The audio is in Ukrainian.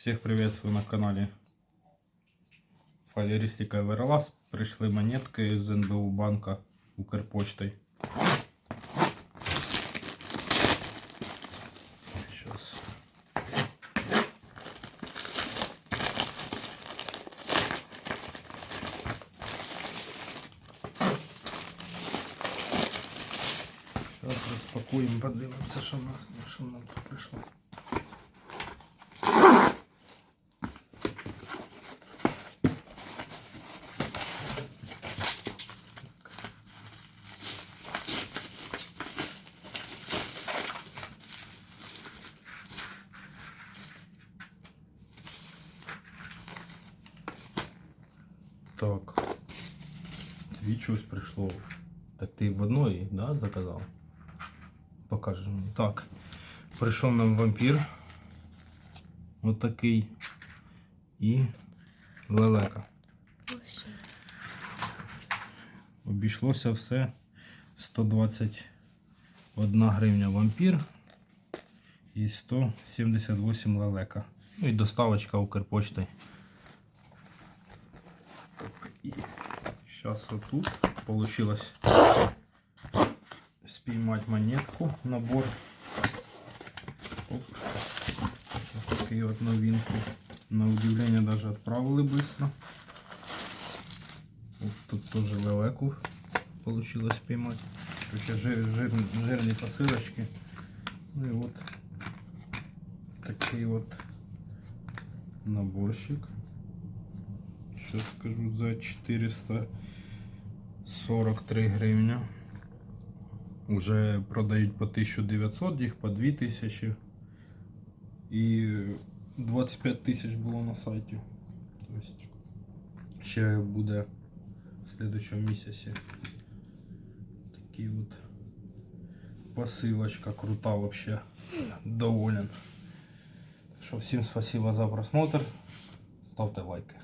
Всех приветствую на канале Фалеристика Верлас. Пришли монетки з НБУ банка Укрпочтой. Сейчас. Сейчас розпакуємо, подивимося, що, нас, що нам тут прийшло. Так. Дві щось прийшло. Так ти в одної, да, заказав? Покажеш мені. Так. Прийшов нам вампір. Отакий. І лелека. Обійшлося все 121 гривня вампір і 178 лелека. Ну і доставочка Укрпочти. Зараз отут получилось спіймати монетку, набор. Оп. Ось такий от новинку. На удивление даже отправили быстро. Вот тут тоже лелеку получилось поймать. Вообще жир, жир, жирные посылочки. Ну и вот такой вот наборчик. Сейчас скажу за 443 гривня. Уже продають по 1900, їх по 2000. І 25 тисяч було на сайті. Тобто ще буде в следующому місяці. Такі от посилочка крута вообще. Доволен. Що всім спасибо за просмотр. Ставте лайки.